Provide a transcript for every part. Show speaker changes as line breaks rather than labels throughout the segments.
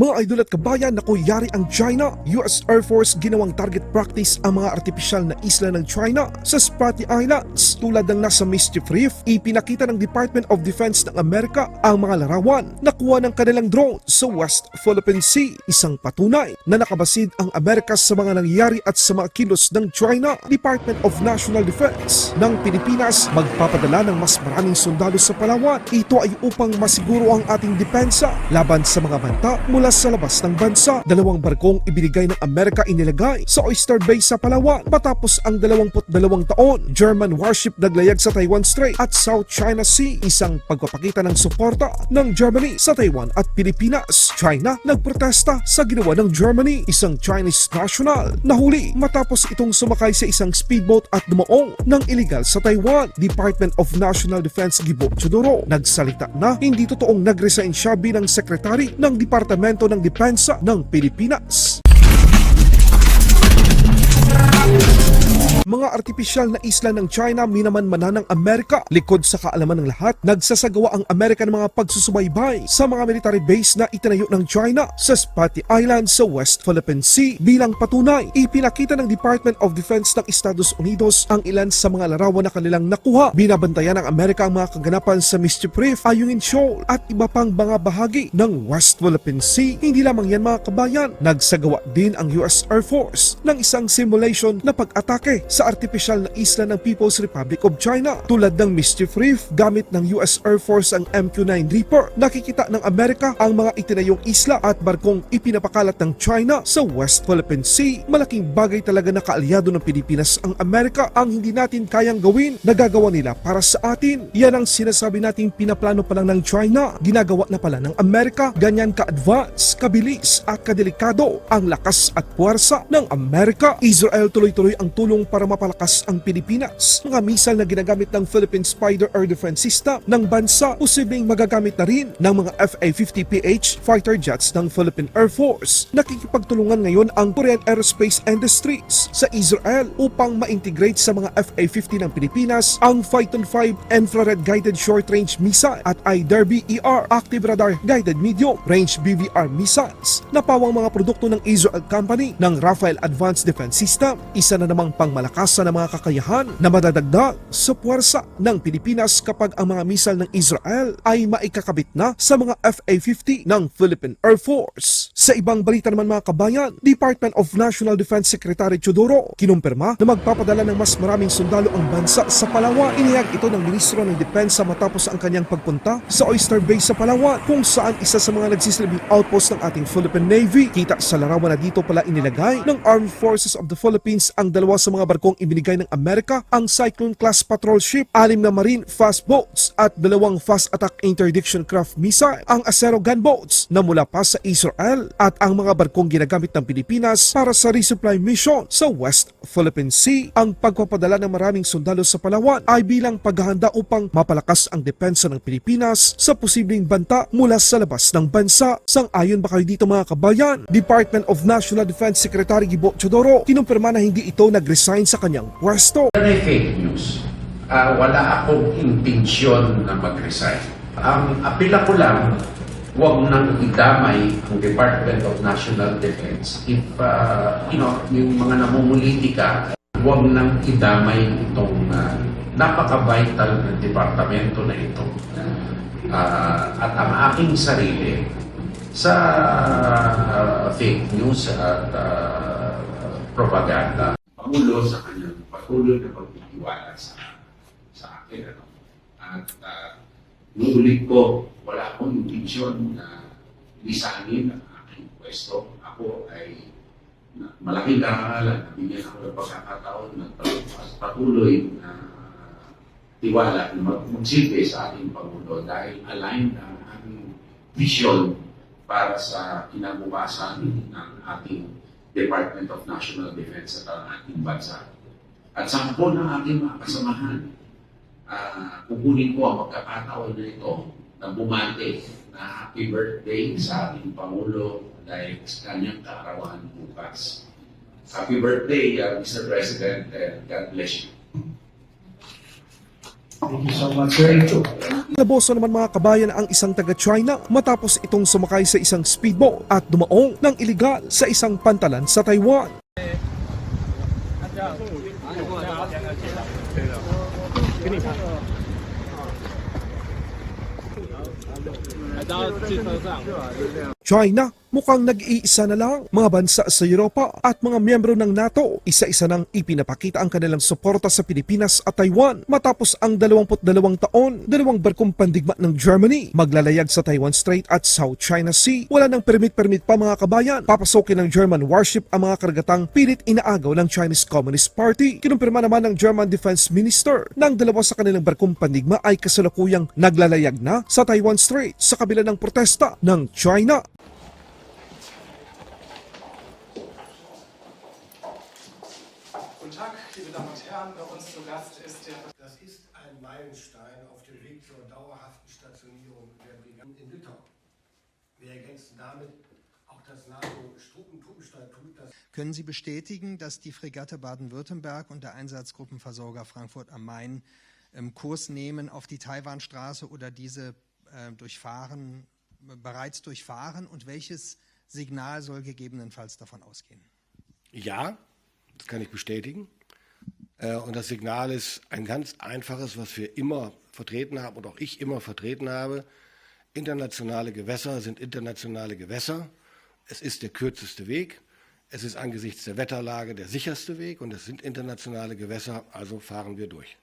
Mga idol at kabayan, naku yari ang China. US Air Force ginawang target practice ang mga artipisyal na isla ng China sa Spratly Islands. Tulad ng nasa Mischief Reef, ipinakita ng Department of Defense ng Amerika ang mga larawan na kuha ng kanilang drone sa West Philippine Sea. Isang patunay na nakabasid ang Amerika sa mga nangyayari at sa mga kilos ng China. Department of National Defense ng Pilipinas magpapadala ng mas maraming sundalo sa Palawan. Ito ay upang masiguro ang ating depensa laban sa mga banta mula sa labas ng bansa. Dalawang barkong ibinigay ng Amerika inilagay sa Oyster Bay sa Palawan matapos ang 22 taon. German warship naglayag sa Taiwan Strait at South China Sea. Isang pagpapakita ng suporta ng Germany sa Taiwan at Pilipinas. China nagprotesta sa ginawa ng Germany. Isang Chinese national nahuli matapos itong sumakay sa isang speedboat at dumaong ng illegal sa Taiwan. Department of National Defense Gibo Chodoro nagsalita na hindi totoong nag-resign siya bilang sekretary ng Departamento ng Depensa ng Pilipinas. Mga artipisyal na isla ng China minamanmana ng Amerika. Likod sa kaalaman ng lahat, nagsasagawa ang Amerika ng mga pagsusubaybay sa mga military base na itinayo ng China sa Spratly Island sa West Philippine Sea. Bilang patunay, ipinakita ng Department of Defense ng Estados Unidos ang ilan sa mga larawan na kanilang nakuha. Binabantayan ng Amerika ang mga kaganapan sa Mischief Reef, Ayungin Shoal at iba pang mga bahagi ng West Philippine Sea. Hindi lamang yan mga kabayan, nagsagawa din ang US Air Force ng isang simulation na pag-atake sa artipisyal na isla ng People's Republic of China tulad ng Mischief Reef gamit ng US Air Force ang MQ-9 Reaper. Nakikita ng Amerika ang mga itinayong isla at barkong ipinapakalat ng China sa West Philippine Sea. Malaking bagay talaga na kaalyado ng Pilipinas ang Amerika ang hindi natin kayang gawin nagagawa nila para sa atin. Yan ang sinasabi nating pinaplano pa lang ng China. Ginagawa na pala ng Amerika. Ganyan ka-advance, kabilis at kadelikado ang lakas at puwersa ng Amerika. Israel tuloy-tuloy ang tulong para mapalakas ang Pilipinas. Mga misal na ginagamit ng Philippine Spider Air Defense System ng bansa posibleng magagamit na rin ng mga FA-50PH fighter jets ng Philippine Air Force. Nakikipagtulungan ngayon ang Korean Aerospace Industries sa Israel upang ma-integrate sa mga FA-50 ng Pilipinas ang Phyton 5 infrared guided short range missile at iDerby ER active radar guided medium range BVR missiles na pawang mga produkto ng Israel Company ng Rafael Advanced Defense System. Isa na namang pangmalakasan ng mga kakayahan na madadagdag sa puwersa ng Pilipinas kapag ang mga misal ng Israel ay maikakabit na sa mga FA-50 ng Philippine Air Force. Sa ibang balita naman mga kabayan, Department of National Defense Secretary Chodoro kinumpirma na magpapadala ng mas maraming sundalo ang bansa sa Palawan. Inihag ito ng Ministro ng Depensa matapos ang kanyang pagpunta sa Oyster Bay sa Palawan kung saan isa sa mga nagsisilbing outpost ng ating Philippine Navy. Kita sa larawan na dito pala inilagay ng Armed Forces of the Philippines ang dalawa sa mga barkong ibinigay ng Amerika, ang Cyclone class patrol ship, alim na marine fast boats at dalawang fast attack interdiction craft missile, ang Acero gunboats na mula pa sa Israel at ang mga barkong ginagamit ng Pilipinas para sa resupply mission sa West Philippine Sea. Ang pagpapadala ng maraming sundalo sa Palawan ay bilang paghahanda upang mapalakas ang depensa ng Pilipinas sa posibleng banta mula sa labas ng bansa. Sang-ayon ba kayo dito mga kabayan? Department of National Defense Secretary Gibo Chodoro kinumpirma na hindi ito nag-resign sa kanyang pwesto.
Yan ay fake news. Ah, wala akong intensyon na mag-resign. Ang apila ko lang, huwag nang idamay ang Department of National Defense. If, ah, you know, yung mga namumulitika, huwag nang idamay itong ah, napaka-vital na departamento na ito. Ah, at ang aking sarili sa ah, fake news at ah, propaganda Pangulo sa kanyang patuloy na pagtitiwala sa, sa akin. Ano? At uh, nuulit ko, wala akong intensyon na lisanin ang aking pwesto. Ako ay malaking karangalan na bigyan ako ng pagkakataon na patuloy na tiwala na mag- magsilbi sa ating Pangulo dahil aligned ang aming vision para sa kinabukasan ng ating Department of National Defense at ang ating bansa. At sa po ng ating mga kasamahan, uh, kukunin ko ang pagkakataon na ito na bumate na happy birthday sa ating Pangulo dahil sa kanyang kaarawan bukas. Happy birthday, uh, Mr. President, and God bless you.
Thank you so much, sir.
Naman mga kabayan ang isang taga-China matapos itong sumakay sa isang speedboat at dumaong ng iligal sa isang pantalan sa Taiwan. China mukhang nag-iisa na lang mga bansa sa Europa at mga miyembro ng NATO. Isa-isa nang ipinapakita ang kanilang suporta sa Pilipinas at Taiwan matapos ang 22 taon, dalawang barkong pandigma ng Germany maglalayag sa Taiwan Strait at South China Sea. Wala nang permit-permit pa mga kabayan. Papasokin ng German warship ang mga karagatang pilit inaagaw ng Chinese Communist Party. Kinumpirma naman ng German Defense Minister ng dalawa sa kanilang barkong pandigma ay kasalukuyang naglalayag na sa Taiwan Strait sa kabila ng protesta ng China.
Guten Tag, liebe Damen und Herren. Bei uns zu Gast ist der
Das ist ein Meilenstein auf dem Weg zur dauerhaften Stationierung der Brigaden in Litauen. Wir ergänzen damit auch das NATO-Truppenstatut,
Können Sie bestätigen, dass die Fregatte Baden-Württemberg und der Einsatzgruppenversorger Frankfurt am Main ähm, Kurs nehmen auf die Taiwanstraße oder diese äh, durchfahren, bereits durchfahren? Und welches Signal soll gegebenenfalls davon ausgehen?
Ja, das kann ich bestätigen. Äh, Und das Signal ist ein ganz einfaches, was wir immer vertreten haben und auch ich immer vertreten habe. Internationale Gewässer sind internationale Gewässer. Es ist der kürzeste Weg. Es ist angesichts der Wetterlage der sicherste Weg und es sind internationale Gewässer, also fahren wir durch.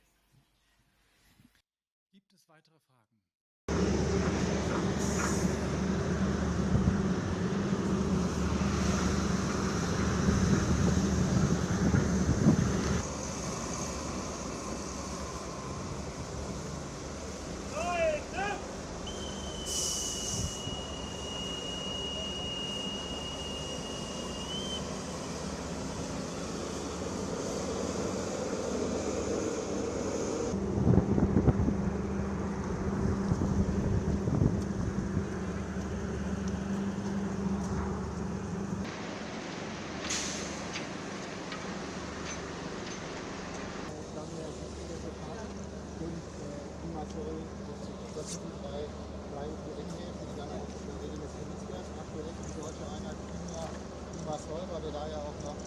Weil wir da ja auch noch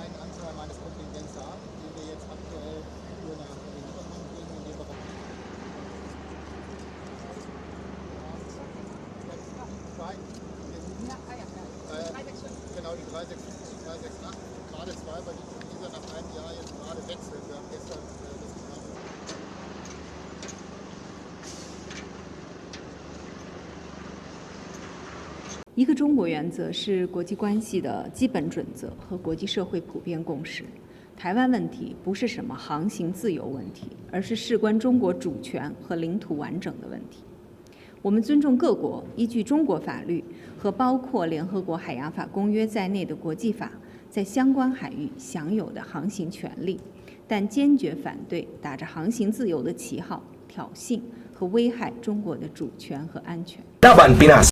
einen Anteil meines Kontingents haben, den wir jetzt aktuell für nach Libanon bringen, in dem Bereich. Genau, die 365, die 368, gerade zwei, weil die
一个中国”原则是国际关系的基本准则和国际社会普遍共识。台湾问题不是什么航行自由问题，而是事关中国主权和领土完整的问题。我们尊重各国依据中国法律和包括联合国海洋法公约在内的国际法在相关海域享有的航行权利，但坚决反对打着航行自由的旗号挑衅和危害中国的主权和安全。